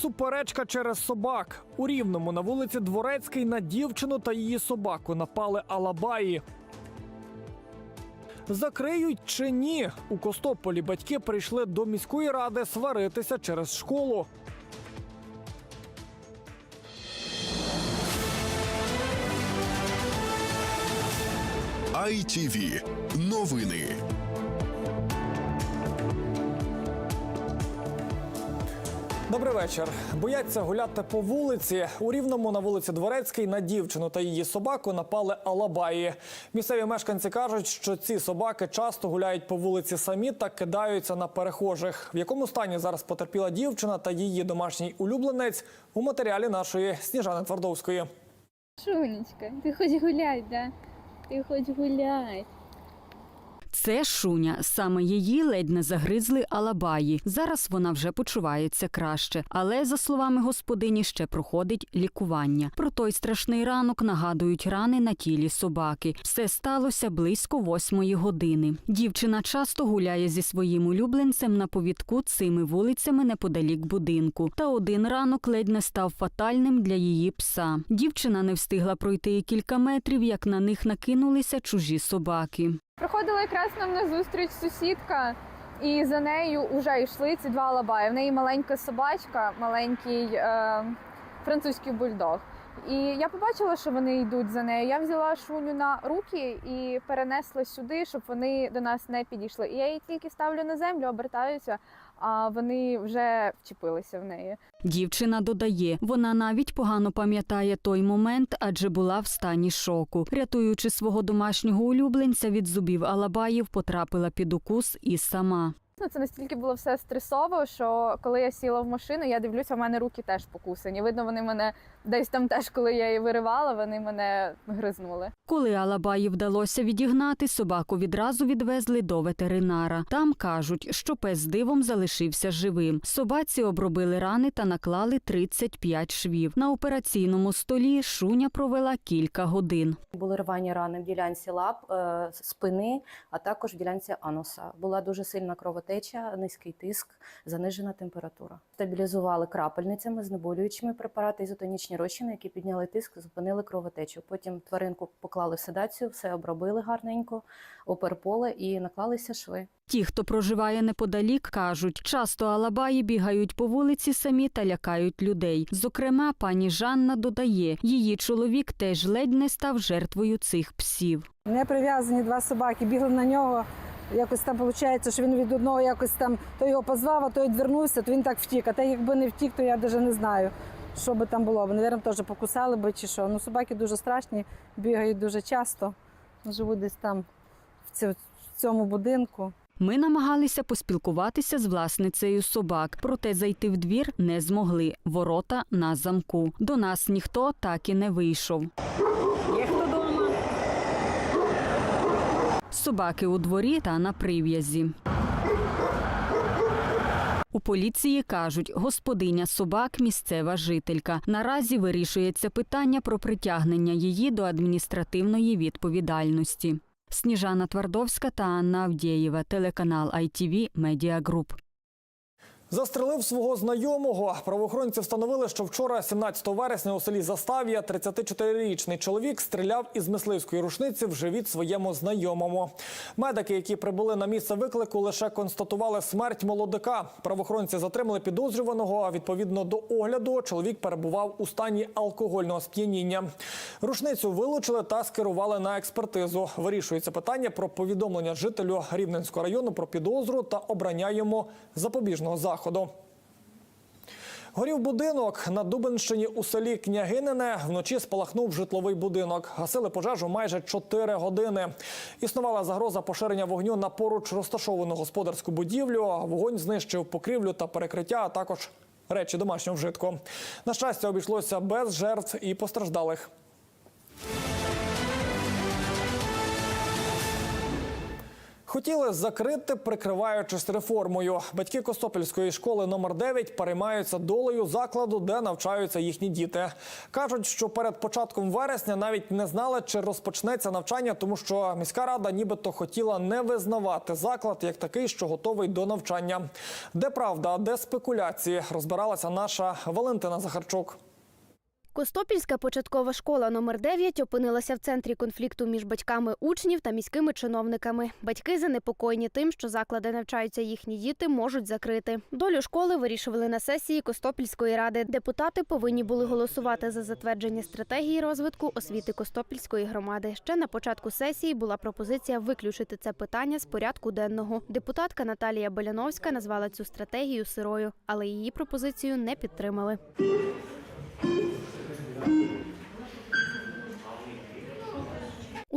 суперечка через собак. У Рівному на вулиці Дворецький на дівчину та її собаку напали алабаї. Закриють чи ні? У Костополі батьки прийшли до міської ради сваритися через школу. ITV. Новини. Добрий вечір. Бояться гуляти по вулиці. У Рівному на вулиці Дворецький на дівчину та її собаку напали алабаї. Місцеві мешканці кажуть, що ці собаки часто гуляють по вулиці самі та кидаються на перехожих. В якому стані зараз потерпіла дівчина та її домашній улюбленець у матеріалі нашої Сніжани Твардовської. Шунечка, ти хоч гуляй, да? Ти хоч гуляй. Це Шуня. Саме її ледь не загризли алабаї. Зараз вона вже почувається краще, але за словами господині, ще проходить лікування. Про той страшний ранок нагадують рани на тілі собаки. Все сталося близько восьмої години. Дівчина часто гуляє зі своїм улюбленцем на повідку цими вулицями неподалік будинку. Та один ранок ледь не став фатальним для її пса. Дівчина не встигла пройти кілька метрів, як на них накинулися чужі собаки. Проходила якраз нам на зустріч сусідка, і за нею вже йшли ці два лабаї. В неї маленька собачка, маленький е, французький бульдог. І я побачила, що вони йдуть за нею. Я взяла шуню на руки і перенесла сюди, щоб вони до нас не підійшли. І я її тільки ставлю на землю, обертаюся, а вони вже вчепилися в неї. Дівчина додає, вона навіть погано пам'ятає той момент, адже була в стані шоку. Рятуючи свого домашнього улюбленця від зубів Алабаїв, потрапила під укус і сама. Ну, це настільки було все стресово, що коли я сіла в машину, я дивлюся, в мене руки теж покусані. Видно, вони мене десь там теж, коли я її виривала, вони мене гризнули. Коли Алабаї вдалося відігнати, собаку відразу відвезли до ветеринара. Там кажуть, що пес дивом залишився живим. Собаці обробили рани та наклали 35 швів. На операційному столі Шуня провела кілька годин. Були рвані рани в ділянці лап, е, спини, а також в ділянці ануса. Була дуже сильна кровотеча, низький тиск, занижена температура. Стабілізували крапельницями, знеболюючими препарати, ізотонічні розчини, які підняли тиск, зупинили кровотечу. Потім тваринку поклали в седацію, все обробили гарненько, оперполе і наклалися шви. Ті, хто проживає неподалік, кажуть, часто алабаї бігають по вулиці самі та лякають людей. Зокрема, пані Жанна додає, її чоловік теж ледь не став жертвою цих псів. Не прив'язані два собаки, бігли на нього. Якось там виходить, що він від одного якось там то його позвав, а той відвернувся, то він так втік. А те, якби не втік, то я навіть не знаю, що би там було. Вони, мабуть, теж покусали би чи що. Ну, собаки дуже страшні, бігають дуже часто. Живуть десь там в цьому будинку. Ми намагалися поспілкуватися з власницею собак, проте зайти в двір не змогли. Ворота на замку. До нас ніхто так і не вийшов. Є хто дома? Собаки у дворі та на прив'язі. У поліції кажуть, господиня собак місцева жителька. Наразі вирішується питання про притягнення її до адміністративної відповідальності. Сніжана Твардовська та Анна Авдєєва, телеканал ITV Media Group. Застрелив свого знайомого. Правоохоронці встановили, що вчора, 17 вересня, у селі Застав'я, 34-річний чоловік стріляв із мисливської рушниці в живіт своєму знайомому. Медики, які прибули на місце виклику, лише констатували смерть молодика. Правоохоронці затримали підозрюваного. А відповідно до огляду, чоловік перебував у стані алкогольного сп'яніння. Рушницю вилучили та скерували на експертизу. Вирішується питання про повідомлення жителю Рівненського району про підозру та обрання йому запобіжного заходу. Горів будинок на Дубенщині у селі Княгинине. Вночі спалахнув житловий будинок. Гасили пожежу майже 4 години. Існувала загроза поширення вогню на поруч розташовану господарську будівлю. Вогонь знищив покрівлю та перекриття, а також речі домашнього вжитку. На щастя, обійшлося без жертв і постраждалих. Хотіли закрити, прикриваючись реформою. Батьки Костопільської школи номер 9 переймаються долею закладу, де навчаються їхні діти. кажуть, що перед початком вересня навіть не знали, чи розпочнеться навчання, тому що міська рада нібито хотіла не визнавати заклад як такий, що готовий до навчання. Де правда, де спекуляції, розбиралася наша Валентина Захарчук. Костопільська початкова школа номер 9 опинилася в центрі конфлікту між батьками учнів та міськими чиновниками. Батьки занепокоєні тим, що заклади навчаються їхні діти, можуть закрити. Долю школи вирішували на сесії Костопільської ради. Депутати повинні були голосувати за затвердження стратегії розвитку освіти Костопільської громади. Ще на початку сесії була пропозиція виключити це питання з порядку денного. Депутатка Наталія Беляновська назвала цю стратегію сирою, але її пропозицію не підтримали.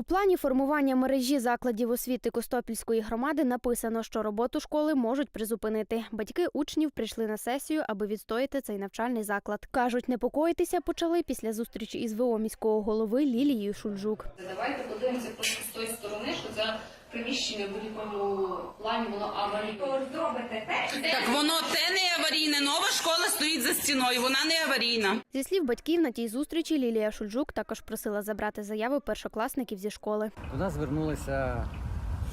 У плані формування мережі закладів освіти Костопільської громади написано, що роботу школи можуть призупинити. Батьки учнів прийшли на сесію, аби відстояти цей навчальний заклад. кажуть, непокоїтися почали після зустрічі із ВО міського голови Лілією Шульжук. Давайте подивимося просто з тої сторони, що це приміщення в будь-якому плані воно аварійне. Зробите те, Так воно те не аварійне. Нова школа стоїть за стіною, вона не аварійна. Зі слів батьків на тій зустрічі Лілія Шульжук також просила забрати заяви першокласників зі школи. До нас звернулася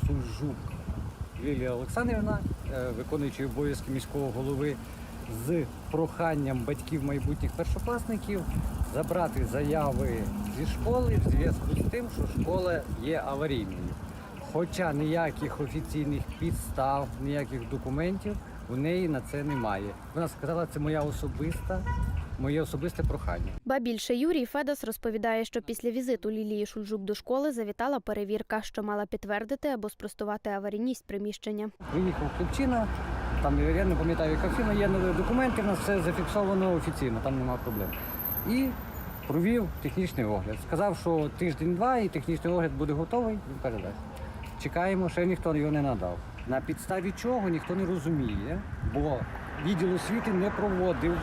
Сульжук Лілія Олександрівна, е, виконуючий обов'язки міського голови, з проханням батьків майбутніх першокласників забрати заяви зі школи в зв'язку з тим, що школа є аварійною. Хоча ніяких офіційних підстав, ніяких документів у неї на це немає. Вона сказала, це моя особиста, моє особисте прохання. Ба більше Юрій Федос розповідає, що після візиту Лілії Шульжук до школи завітала перевірка, що мала підтвердити або спростувати аварійність приміщення. Приїхав хлопчина, там я не пам'ятаю, яка фірма, є документи, в нас все зафіксовано офіційно, там немає проблем. І провів технічний огляд. Сказав, що тиждень-два і технічний огляд буде готовий, він передасть. Чекаємо, ще ніхто його не надав. На підставі чого ніхто не розуміє, бо відділ освіти не проводив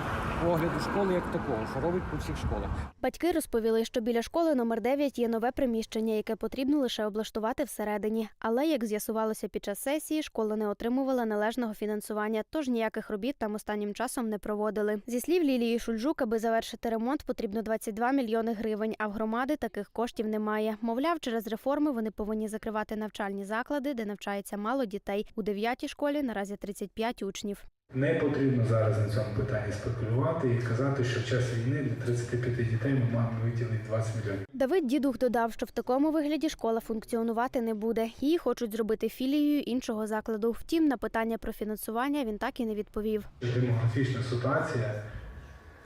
огляду школи як такого, що робить по всіх школах. Батьки розповіли, що біля школи номер 9 є нове приміщення, яке потрібно лише облаштувати всередині. Але як з'ясувалося під час сесії, школа не отримувала належного фінансування, тож ніяких робіт там останнім часом не проводили. Зі слів Лілії Шульжук, аби завершити ремонт, потрібно 22 мільйони гривень. А в громади таких коштів немає. Мовляв, через реформи вони повинні закривати навчальні заклади, де навчається мало дітей. У дев'ятій школі наразі 35 учнів. Не потрібно зараз на цьому питанні спекулювати і казати, що в час війни для 35 дітей ми маємо виділити 20 мільйонів. Давид Дідух додав, що в такому вигляді школа функціонувати не буде. Її хочуть зробити філією іншого закладу. Втім, на питання про фінансування він так і не відповів. Демографічна ситуація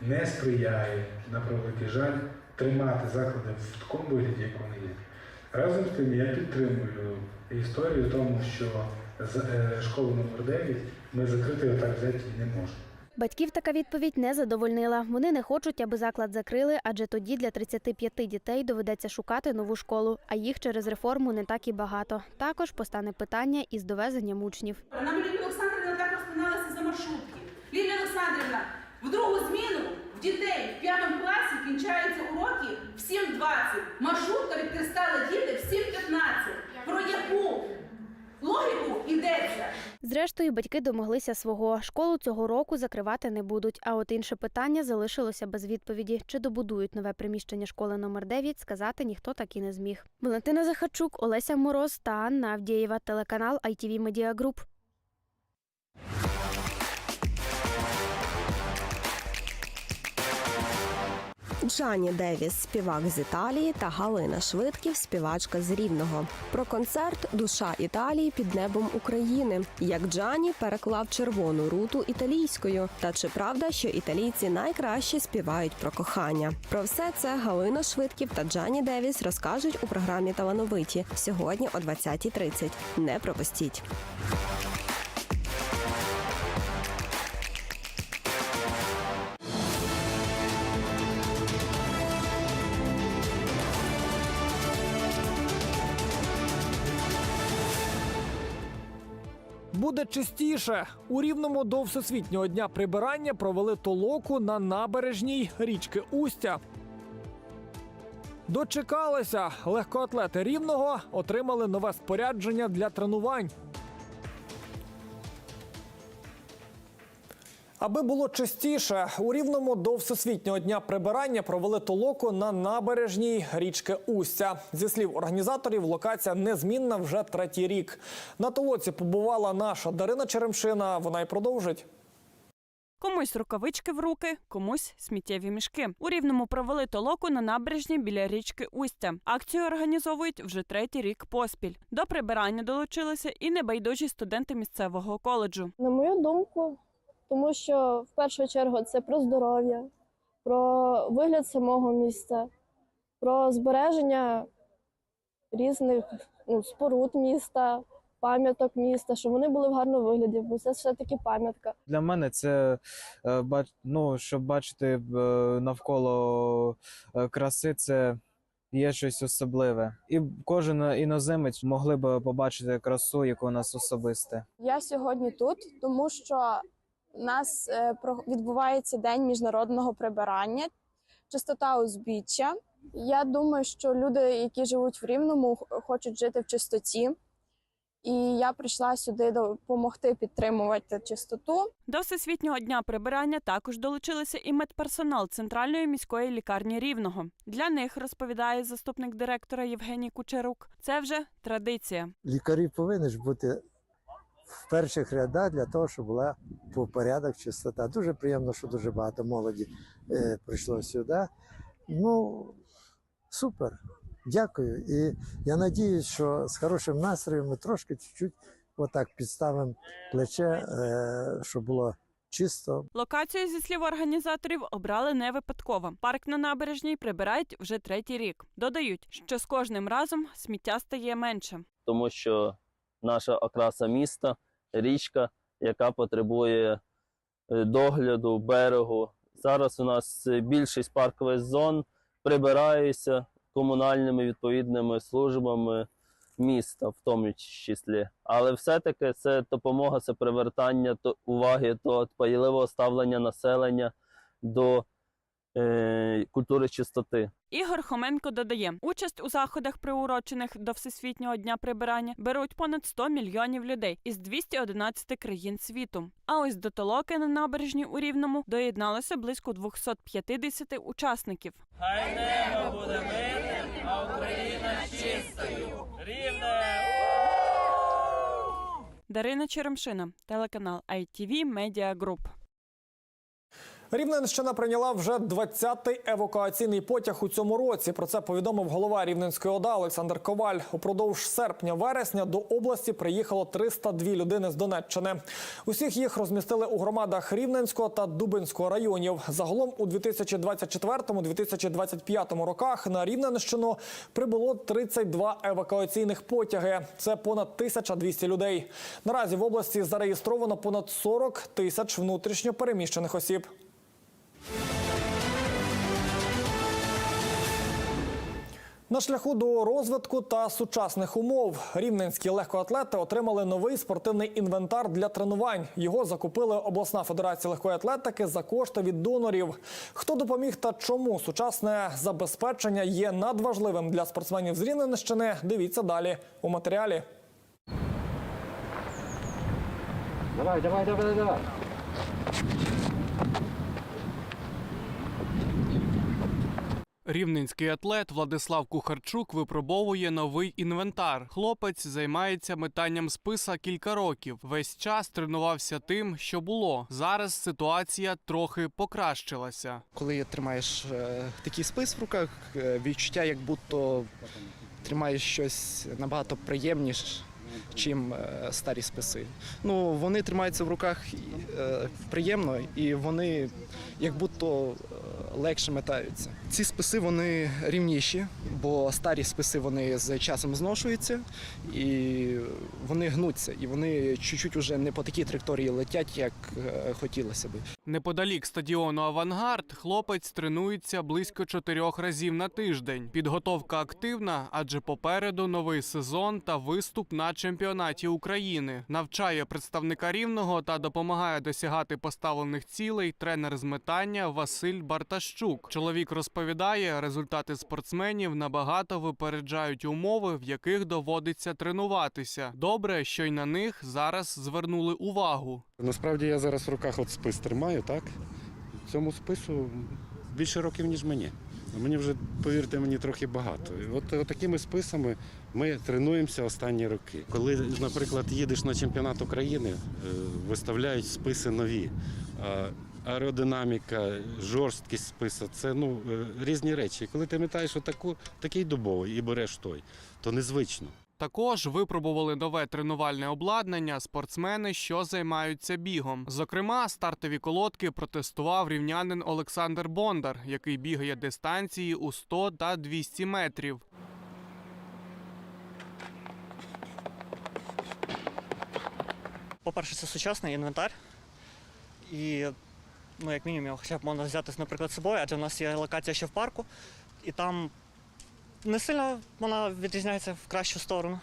не сприяє, на превеликий жаль, тримати заклади в такому вигляді, як вони є. Разом з тим я підтримую історію тому, що з- е, школу номер 9 ми закрити отак взяти не можемо. Батьків така відповідь не задовольнила. Вони не хочуть, аби заклад закрили, адже тоді для 35 дітей доведеться шукати нову школу, а їх через реформу не так і багато. Також постане питання із довезенням учнів. Нам Лілія Олександрівна так розпиналася за маршрутки. Лілія Олександрівна, в другу зміну в дітей в п'ятому класі кінчаються уроки в 7.20. Маршрутка відкристала діти в 7.15. Про яку логіку йдеться? Зрештою, батьки домоглися свого. Школу цього року закривати не будуть. А от інше питання залишилося без відповіді: чи добудують нове приміщення школи номер 9, сказати ніхто так і не зміг. Валентина Захарчук, Олеся Мороз та Анна Авдієва, телеканал ITV Media Group. Джані Девіс, співак з Італії, та Галина Швидків, співачка з Рівного. Про концерт Душа Італії під небом України. Як Джані переклав червону руту італійською. Та чи правда, що італійці найкраще співають про кохання? Про все це Галина Швидків та Джані Девіс розкажуть у програмі Талановиті сьогодні о 20.30. Не пропустіть. Буде чистіше. У рівному до всесвітнього дня прибирання провели толоку на набережній річки Устя. Дочекалися. Легкоатлети рівного отримали нове спорядження для тренувань. Аби було чистіше, у рівному до всесвітнього дня прибирання провели толоку на набережній річки Устя. Зі слів організаторів, локація незмінна вже третій рік. На толоці побувала наша Дарина Черемшина. Вона й продовжить. Комусь рукавички в руки, комусь сміттєві мішки. У рівному провели толоку на набережні біля річки Устя. Акцію організовують вже третій рік поспіль. До прибирання долучилися і небайдужі студенти місцевого коледжу. На мою думку, тому що в першу чергу це про здоров'я, про вигляд самого міста, про збереження різних ну, споруд міста, пам'яток міста, щоб вони були в гарному вигляді, бо це все-таки пам'ятка. Для мене це е, ну, щоб бачити е, навколо е, краси, це є щось особливе. І кожен іноземець могли б побачити красу, яку у нас особисте. Я сьогодні тут, тому що у нас е, відбувається день міжнародного прибирання, чистота узбіччя. Я думаю, що люди, які живуть в Рівному, хочуть жити в чистоті. І я прийшла сюди допомогти підтримувати чистоту. До всесвітнього дня прибирання також долучилися і медперсонал центральної міської лікарні Рівного. Для них розповідає заступник директора Євгеній Кучерук. Це вже традиція. лікарі повинні ж бути в перших рядах для того, щоб була по порядок чистота. Дуже приємно, що дуже багато молоді е, прийшло сюди. Ну, супер. Дякую. І я надіюсь, що з хорошим настроєм ми трошки чуть-чуть отак підставимо плече, е, щоб було чисто, Локацію зі слів організаторів обрали не випадково. Парк на набережній прибирають вже третій рік. Додають, що з кожним разом сміття стає менше. тому що наша окраса міста, річка, яка потребує е, догляду берегу. Зараз у нас е, більшість паркових зон прибираються комунальними відповідними службами міста, в тому числі. Але все-таки це допомога, це привертання уваги до дбайливого ставлення населення до культури чистоти. Ігор Хоменко додає, участь у заходах, приурочених до Всесвітнього дня прибирання, беруть понад 100 мільйонів людей із 211 країн світу. А ось до толоки на набережні у Рівному доєдналося близько 250 учасників. Хай небо буде мирним, а Україна чистою. Рівне! Дарина Черемшина, телеканал ITV Media Group. Рівненщина прийняла вже 20-й евакуаційний потяг у цьому році. Про це повідомив голова Рівненської ОДА Олександр Коваль. Упродовж серпня-вересня до області приїхало 302 людини з Донеччини. Усіх їх розмістили у громадах Рівненського та Дубинського районів. Загалом у 2024-2025 роках на Рівненщину прибуло 32 евакуаційних потяги. Це понад 1200 людей. Наразі в області зареєстровано понад 40 тисяч внутрішньо переміщених осіб. На шляху до розвитку та сучасних умов рівненські легкоатлети отримали новий спортивний інвентар для тренувань. Його закупили обласна федерація легкої атлетики за кошти від донорів. Хто допоміг та чому сучасне забезпечення є надважливим для спортсменів з Рівненщини? Дивіться далі у матеріалі. Давай, давай, давай, давай. Рівненський атлет Владислав Кухарчук випробовує новий інвентар. Хлопець займається метанням списа кілька років. Весь час тренувався тим, що було. Зараз ситуація трохи покращилася. Коли тримаєш е, такий спис в руках, е, відчуття, як будто тримаєш щось набагато приємніше, чим е, старі списи. Ну, вони тримаються в руках приємно і вони як будто легше метаються. Ці списи вони рівніші, бо старі списи вони з часом зношуються і вони гнуться, і вони чуть-чуть уже не по такій траєкторії летять, як е, хотілося би. Неподалік стадіону Авангард хлопець тренується близько чотирьох разів на тиждень. Підготовка активна, адже попереду новий сезон та виступ на чемпіонаті України. Навчає представника рівного та допомагає досягати поставлених цілей тренер з метання Василь Барташ. Птащук. Чоловік розповідає, результати спортсменів набагато випереджають умови, в яких доводиться тренуватися. Добре, що й на них зараз звернули увагу. Насправді я зараз в руках от спис тримаю, так? Цьому спису більше років, ніж мені. Мені вже, повірте мені, трохи багато. От, от такими списами ми тренуємося останні роки. Коли, наприклад, їдеш на чемпіонат України, е, виставляють списи нові. Аеродинаміка, жорсткість списа це ну, е, різні речі. І коли ти метаєш отаку, такий дубовий і береш той, то незвично. Також випробували нове тренувальне обладнання спортсмени, що займаються бігом. Зокрема, стартові колодки протестував рівнянин Олександр Бондар, який бігає дистанції у 100 та 200 метрів. По-перше, це сучасний інвентар. І, ну, як мінімум, його хоча б можна взяти, наприклад, з собою, адже в нас є локація ще в парку, і там не сильно вона відрізняється в кращу сторону,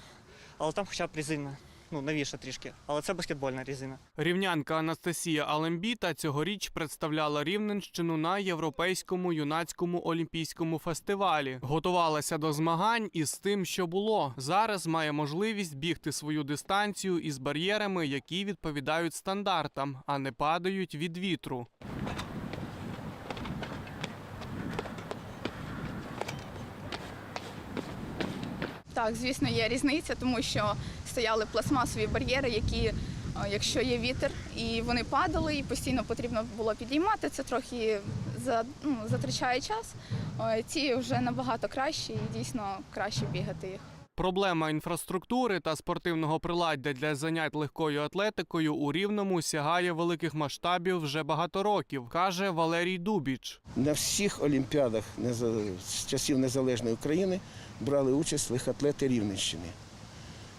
але там хоча б резина. Ну, новіша трішки, але це баскетбольна резина. Рівнянка Анастасія Алембіта цьогоріч представляла Рівненщину на європейському юнацькому олімпійському фестивалі. Готувалася до змагань із тим, що було. Зараз має можливість бігти свою дистанцію із бар'єрами, які відповідають стандартам, а не падають від вітру. Так, звісно, є різниця, тому що стояли пластмасові бар'єри, які, е, якщо є вітер, і вони падали, і постійно потрібно було підіймати. Це трохи за, ну, затрачає час. Е, Ці вже набагато кращі і дійсно краще бігати їх. Проблема інфраструктури та спортивного приладдя для занять легкою атлетикою у Рівному сягає великих масштабів вже багато років, каже Валерій Дубіч. На всіх олімпіадах з часів незалежної України брали участь легкоатлети Рівненщини.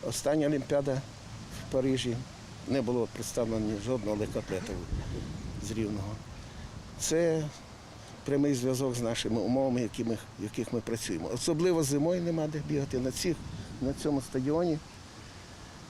Остання олімпіада в Парижі не було представлено жодного легкоатлета з Рівного. Це прямий зв'язок з нашими умовами, якими, в яких ми працюємо. Особливо зимою нема де бігати на, цих, на цьому стадіоні.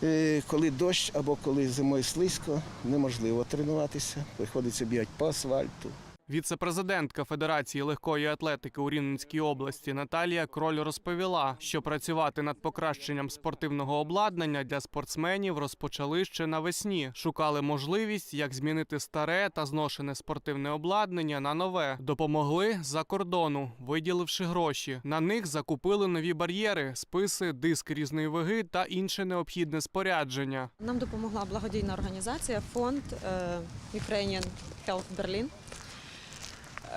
Е, Коли дощ або коли зимою слизько, неможливо тренуватися, приходиться бігати по асфальту. Віце-президентка Федерації легкої атлетики у Рівненській області Наталія Кроль розповіла, що працювати над покращенням спортивного обладнання для спортсменів розпочали ще навесні. Шукали можливість, як змінити старе та зношене спортивне обладнання на нове. Допомогли за кордону, виділивши гроші. На них закупили нові бар'єри, списи, диск різної ваги та інше необхідне спорядження. Нам допомогла благодійна організація фонд е, Ukrainian Health Berlin.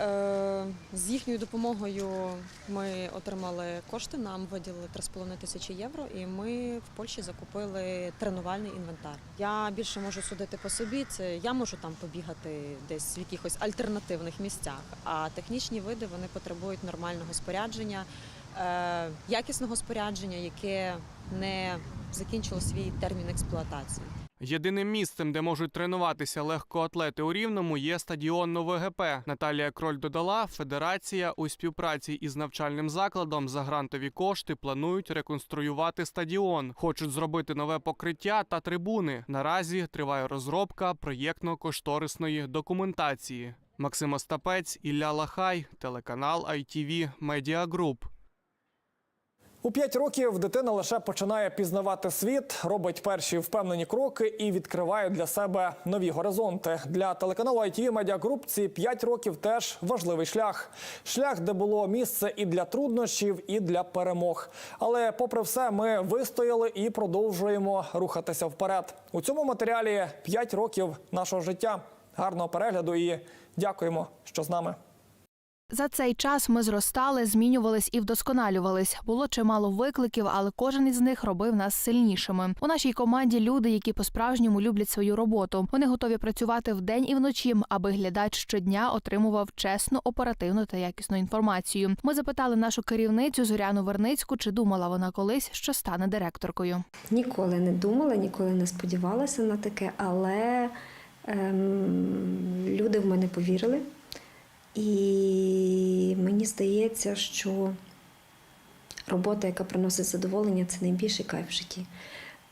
Е, З їхньою допомогою ми отримали кошти, нам виділили 3,5 тисячі євро, і ми в Польщі закупили тренувальний інвентар. Я більше можу судити по собі. Це я можу там побігати десь в якихось альтернативних місцях. А технічні види вони потребують нормального спорядження, е, якісного спорядження, яке не закінчило свій термін експлуатації. Єдиним місцем, де можуть тренуватися легкоатлети у Рівному, є стадіон НОВГП. Наталія Кроль додала, федерація у співпраці із навчальним закладом за грантові кошти планують реконструювати стадіон. Хочуть зробити нове покриття та трибуни. Наразі триває розробка проєктно-кошторисної документації. Максим Остапець, Ілля Лахай, телеканал ITV Media Group. У п'ять років дитина лише починає пізнавати світ, робить перші впевнені кроки і відкриває для себе нові горизонти. Для телеканалу ITV Media Group ці п'ять років теж важливий шлях. Шлях, де було місце і для труднощів, і для перемог. Але, попри все, ми вистояли і продовжуємо рухатися вперед. У цьому матеріалі п'ять років нашого життя. Гарного перегляду і дякуємо, що з нами. За цей час ми зростали, змінювались і вдосконалювались. Було чимало викликів, але кожен із них робив нас сильнішими. У нашій команді люди, які по-справжньому люблять свою роботу. Вони готові працювати вдень і вночі, аби глядач щодня отримував чесну, оперативну та якісну інформацію. Ми запитали нашу керівницю Зоряну Верницьку, чи думала вона колись, що стане директоркою. Ніколи не думала, ніколи не сподівалася на таке, але ем, люди в мене повірили. І мені здається, що робота, яка приносить задоволення, це найбільший кайф в житті.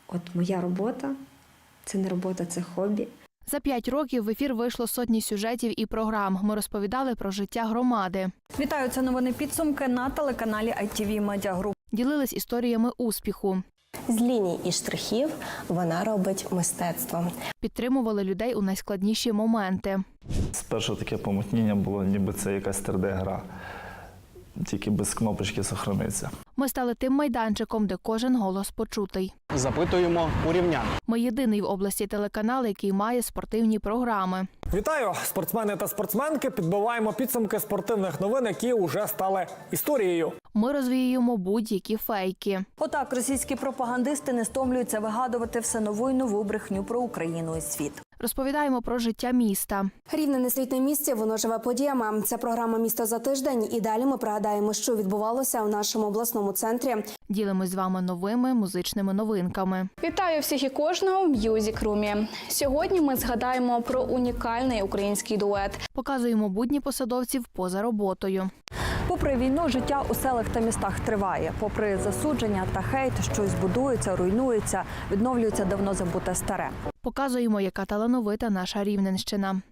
От моя робота це не робота, це хобі. За п'ять років в ефір вийшло сотні сюжетів і програм. Ми розповідали про життя громади. Вітаю, це новини підсумки на телеканалі ITV Media Group. Ділились історіями успіху. З ліній і штрихів вона робить мистецтво. Підтримували людей у найскладніші моменти. Спершу таке помутніння було, ніби це якась 3D-гра, тільки без кнопочки сохраниться. Ми стали тим майданчиком, де кожен голос почутий. Запитуємо у рівнян. Ми єдиний в області телеканал, який має спортивні програми. Вітаю, спортсмени та спортсменки. Підбиваємо підсумки спортивних новин, які уже стали історією. Ми розвіюємо будь-які фейки. Отак російські пропагандисти не стомлюються вигадувати все нову і нову брехню про Україну і світ. Розповідаємо про життя міста. Рівне не світ на місці, воно живе подіями. Це програма Місто за тиждень. І далі ми пригадаємо, що відбувалося в нашому обласному центрі. Ділимось з вами новими музичними новинками. Вітаю всіх і кожного в М'юзік Румі. Сьогодні ми згадаємо про унікальний український дует. Показуємо будні посадовців поза роботою. Попри війну, життя у селах та містах триває. Попри засудження та хейт, щось будується, руйнується, відновлюється давно забуте старе. Показуємо, яка талановита наша Рівненщина.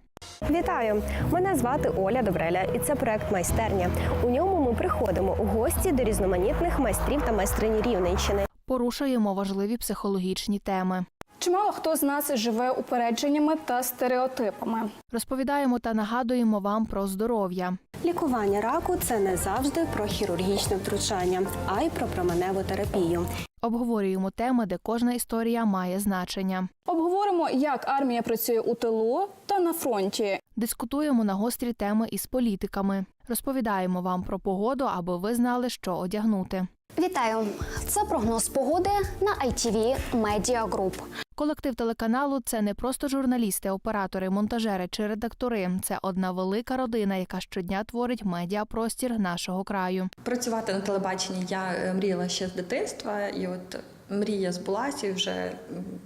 Вітаю! Мене звати Оля Добреля, і це проект майстерня. У ньому ми приходимо у гості до різноманітних майстрів та майстрині Рівненщини. Порушуємо важливі психологічні теми. Чимало хто з нас живе упередженнями та стереотипами. Розповідаємо та нагадуємо вам про здоров'я. Лікування раку це не завжди про хірургічне втручання, а й про променеву терапію. Обговорюємо теми, де кожна історія має значення. Обговоримо, як армія працює у тилу та на фронті. Дискутуємо на гострі теми із політиками. Розповідаємо вам про погоду, аби ви знали, що одягнути. Вітаю! Це прогноз погоди на ITV Media Group. Колектив телеканалу це не просто журналісти, оператори, монтажери чи редактори. Це одна велика родина, яка щодня творить медіапростір нашого краю. Працювати на телебаченні я е, мріяла ще з дитинства, і от мрія збулася. І вже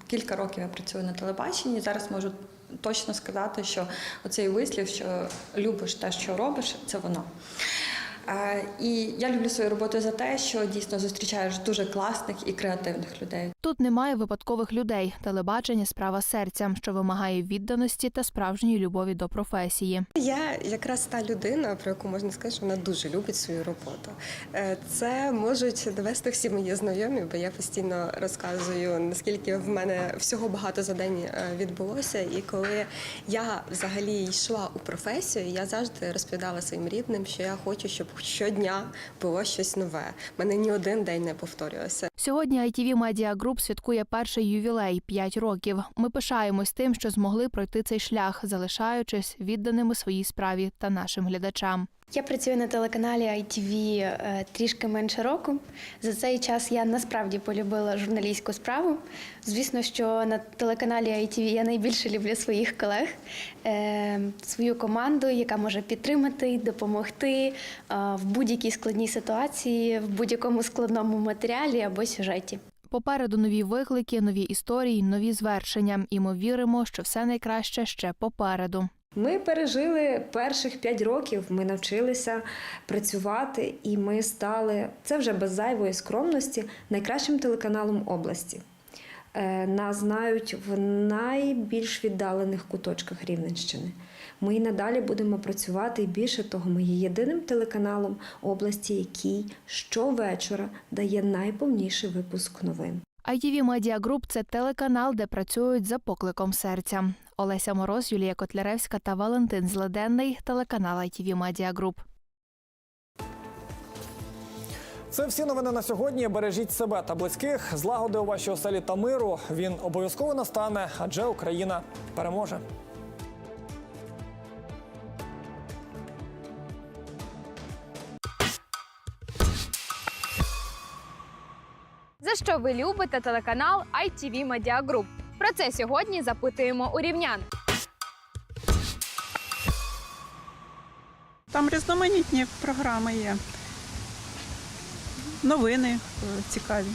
кілька років я працюю на телебаченні. Зараз можу точно сказати, що оцей вислів, що любиш те, що робиш, це воно. І я люблю свою роботу за те, що дійсно зустрічаєш дуже класних і креативних людей. Тут немає випадкових людей. Телебачення справа серця, що вимагає відданості та справжньої любові до професії. Я якраз та людина, про яку можна сказати, що вона дуже любить свою роботу. Е, Це можуть довести всі мої знайомі, бо я постійно розказую, наскільки в мене всього багато за день е, відбулося. І коли я взагалі йшла у професію, я завжди розповідала своїм рідним, що я хочу, щоб щодня було щось нове. Мене ні один день не повторювався. Сьогодні ITV Media Group святкує перший ювілей 5 років. Ми пишаємось тим, що змогли пройти цей шлях, залишаючись відданими своїй справі та нашим глядачам. Я працюю на телеканалі ITV е, трішки менше року. За цей час я насправді полюбила журналістську справу. Звісно, що на телеканалі ITV я найбільше люблю своїх колег, е, свою команду, яка може підтримати, допомогти е, в будь-якій складній ситуації, в будь-якому складному матеріалі або сюжеті. Попереду нові виклики, нові історії, нові звершення. І ми віримо, що все найкраще ще попереду. Ми пережили перших п'ять років. Ми навчилися працювати, і ми стали це вже без зайвої скромності найкращим телеканалом області. Е, Нас знають в найбільш віддалених куточках Рівненщини. Ми і надалі будемо працювати, і більше того, ми є єдиним телеканалом області, який щовечора дає найповніший випуск новин. ITV Media Group – це телеканал, де працюють за покликом серця. Олеся Мороз, Юлія Котляревська та Валентин Зледенний. Телеканал ITV Media Group. Це всі новини на сьогодні. Бережіть себе та близьких. Злагоди у вашій оселі та миру. Він обов'язково настане, адже Україна переможе. За що ви любите телеканал ITV Media Group? Про це сьогодні запитуємо у рівнян. Там різноманітні програми є. Новини е, цікаві,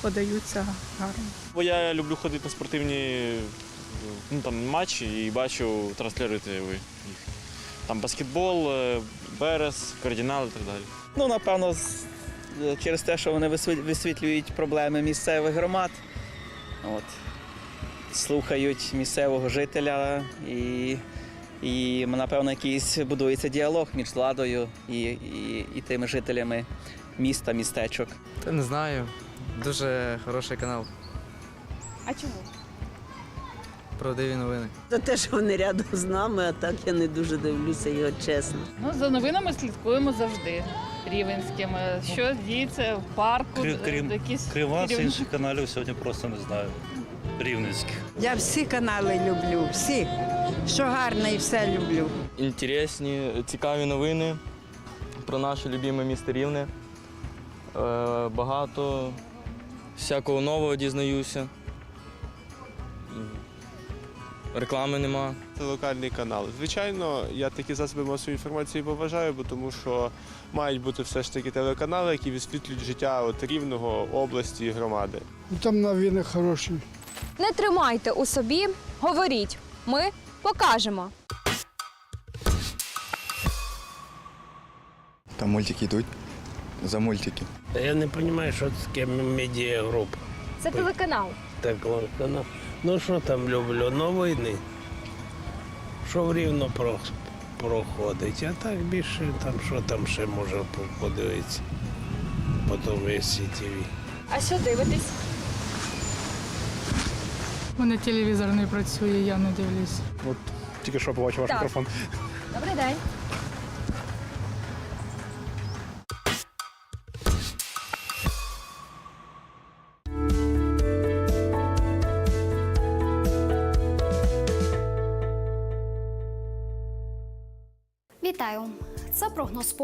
подаються гарно. Бо я люблю ходити на спортивні ну, там, матчі і бачу, транслюєте ви їх. Там баскетбол, е, берез, кардинал і так далі. Ну, напевно, е, через те, що вони висвітлюють проблеми місцевих громад. От. Слухають місцевого жителя і, і напевно, якийсь будується діалог між владою і, і, і тими жителями міста, містечок. Та не знаю. Дуже хороший канал. А чому? Правдиві новини. За те, що вони рядом з нами, а так я не дуже дивлюся його чесно. Ну, за новинами слідкуємо завжди. Рівенськими. Що діється в парку, Крім, якісь крім вас, інших каналів сьогодні просто не знаю. Рівненських. Я всі канали люблю, всі. Що гарне і все люблю. Інтересні, цікаві новини про наше любиме місто Рівне. Е, багато всякого нового дізнаюся. Реклами нема. Це локальний канал. Звичайно, я такі засоби масової інформації поважаю, бо тому що мають бути все ж таки телеканали, які висвітлюють життя от рівного області і громади. Там новини хороші. Не тримайте у собі, говоріть. Ми покажемо. Там мультики йдуть за мультики. Я не розумію, що це таке медіагрупа. Це телеканал. Так, канал. Ну що там люблю? Новини. Що в рівно про, проходить. А так більше там, що там ще може подивитися. Потім весь ТВ. А що дивитесь? У мене телевізор не працює, я не дивлюсь. От тільки що побачив ваш Так. мікрофон. Добрий день. Вітаю! Це прогноз погоди.